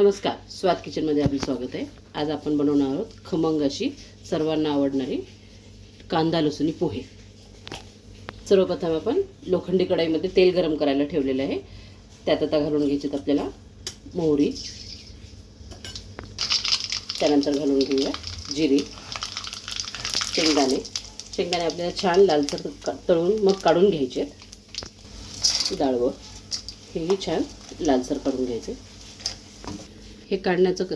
नमस्कार स्वाद किचनमध्ये आपलं स्वागत आहे. आज आपण बनवणार आहोत खमंग अशी सर्वांना आवडणारी कांदा लसुणी पोहे. सर्वप्रथम आपण लोखंडी कढाईमध्ये तेल गरम करायला ठेवलेलं आहे. त्यात आता घालून घ्यायचे आपल्याला मोहरी. त्यानंतर घालून घेऊया जिरी शेंगदाणे. शेंगदाणे आपल्याला छान लालसर तळून मग काढून घ्यायचे डाळवं हेही छान लालसर काढून घ्यायचे. हे काढण्याचं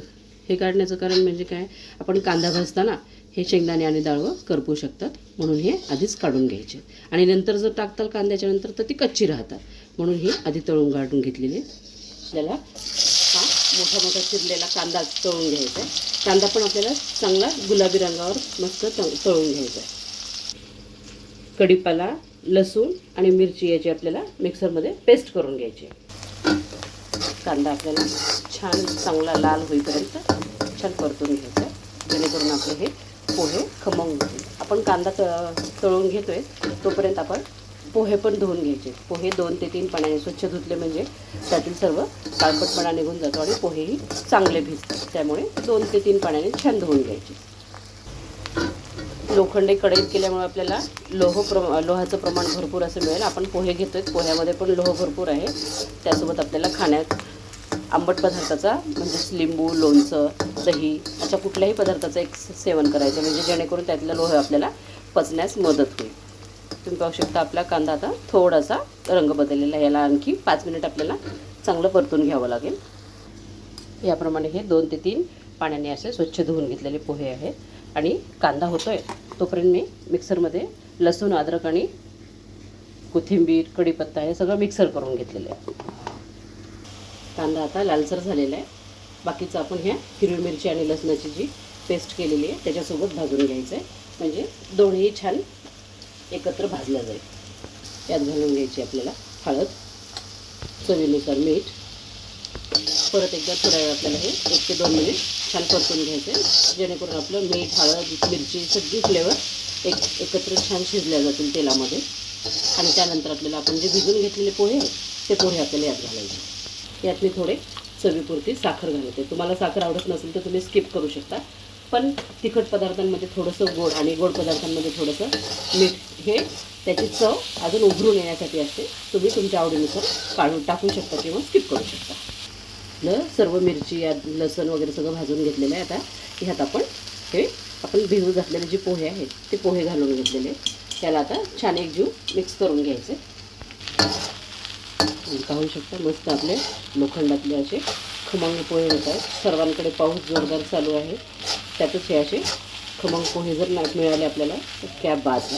हे काढण्याचं कारण म्हणजे काय? आपण कांदा भाजताना हे शेंगदाणे आणि डाळवं करपू शकतात. म्हणून हे आधीच काढून घ्यायचे. आणि नंतर जर टाकताल कांद्याच्या नंतर तर ती कच्ची राहतात. म्हणून ही आधी तळून काढून घेतलेली. आपल्याला हा मोठा मोठा चिरलेला कांदा तळून घ्यायचा आहे. कांदा पण आपल्याला चांगला गुलाबी रंगावर मस्त तळ तळून घ्यायचा आहे. कढीपाला लसूण आणि मिरची याची आपल्याला मिक्सरमध्ये पेस्ट करून घ्यायची कांदा आपल्याला छान चांगला लाल होईपर्यंत छान परतून घ्यायचं जेणेकरून आपले हे पोहे खमंग होतील. आपण कांदा त तळून घेतो आहे तोपर्यंत आपण पोहे पण धुवून घ्यायचे. पोहे दोन ते तीन पाण्याने स्वच्छ धुतले म्हणजे त्यातील सर्व काळपटपणा निघून जातो आणि पोहेही चांगले भिजतात. त्यामुळे दोन ते तीन पाण्याने छान धुवून घ्यायचे. लोखंडी कढईत केल्यामुळे आपल्याला लोह प्र लोहाचं प्रमाण भरपूर असं मिळेल. आपण पोहे घेतोय पोह्यामध्ये पण लोह भरपूर आहे. त्यासोबत आपल्याला खाण्यात आंबट पदार्थाचा म्हणजेच लिंबू लोणचं दही अशा कुठल्याही पदार्थाचं एक सेवन करायचं म्हणजे जेणेकरून त्यातलं लोह आपल्याला पचण्यास मदत होईल. तुम्ही पाहू शकता आपला कांदा आता थोडासा रंग बदललेला आहे. याला आणखी पाच मिनिट आपल्याला चांगलं परतून घ्यावं लागेल. याप्रमाणे हे दोन ते तीन पाण्याने असे स्वच्छ धुवून घेतलेले पोहे आहेत. आणि कांदा होतो आहे तोपर्यंत मी मिक्सरमध्ये लसूण अद्रक आणि कोथिंबीर कढीपत्ता हे सगळं मिक्सर करून घेतलेलं आहे. कांदा आता लालसर झालेला आहे. बाकीचं आपण ह्या हिरवी मिरची आणि लसणाची जी पेस्ट केलेली आहे त्याच्यासोबत भाजून घ्यायचं आहे. म्हणजे दोन्ही छान एकत्र भाजलं जाईल. यात घालून घ्यायची आपल्याला हळद चवीनुसार मीठ. परत एकदा थोड्या वेळ आपल्याला हे एक ते दोन मिनिट छान परतून घ्यायचं आहे. जेणेकरून आपलं मीठ हळद मिरची सगळी फ्लेवर एक एकत्र छान शिजल्या जातील तेलामध्ये. आणि त्यानंतर आपल्याला आपण जे भिजून घेतलेले पोहे आहेत ते पोहे आपल्याला यात घालायचे. यात मी थोडे चवीपुरती साखर घालते. तुम्हाला साखर आवडत नसेल तर तुम्ही स्किप करू शकता. पण तिखट पदार्थांमध्ये थोडंसं गोड आणि गोड पदार्थांमध्ये थोडंसं मीठ हे त्याची चव अजून उभरून येण्यासाठी असते. तुम्ही तुमच्या आवडीनुसार काढून टाकू शकता किंवा स्किप करू शकता. आपलं सर्व मिरची या लसण वगैरे सगळं भाजून घेतलेलं आहे आता. ह्यात आपण हे आपण भिजू घातलेले जे पोहे आहेत ते पोहे घालून घेतलेले. आहेत. त्याला आता छान एक जीव मिक्स करून घ्यायचे. पाहू शकता. मस्त आपले लोखंडातले असे खमंग पोहे होत आहेत. सर्वांकडे पाऊस जोरदार चालू आहे. त्यातच हे असे खमंग पोहे जर नाही मिळाले आपल्याला तर क्या बाज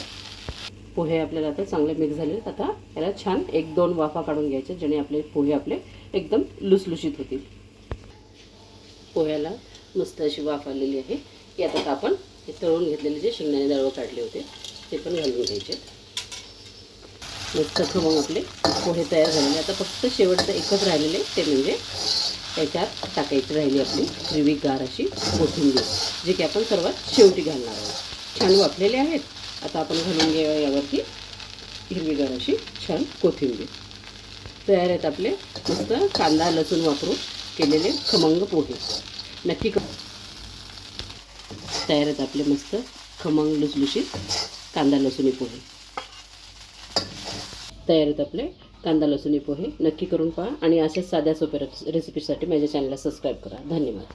पोहे आपल्याला आता चांगले मिक्स झाले आहेत. आता याला छान एक दोन वाफा काढून घ्यायचे जेणे आपले पोहे आपले एकदम लुसलुशीत होतील. पोह्याला मस्त अशी वाफ आलेली आहे. यात आता आपण हे तळून घेतलेले जे शेंगदाणे दळवं काढले होते ते पण घालून घ्यायचे. मस्त खमंग आपले पोहे तयार झालेले. आता फक्त शेवटचं एकच राहिलेले ते म्हणजे त्याच्यात टाकायची राहिली आपली हिरवीगार अशी कोथिंबीर जे की आपण सर्वात शेवटी घालणार आहोत. छान वाफलेले आहेत. आता आपण घालून घेऊया यावरती हिरवीगार अशी छान कोथिंबीर. तयार आहेत आपले मस्त कांदा लसूण वापरून केलेले खमंग पोहे. नक्की क तयार आहेत आपले मस्त खमंग लुसलुशीत कांदा लसुणी पोहे. तयार आहेत आपले. कांदा लसुणी पोहे नक्की करून पहा आणि अशाच साध्या सोप्या रेसिपीसाठी माझ्या चॅनलला सबस्क्राईब करा. धन्यवाद.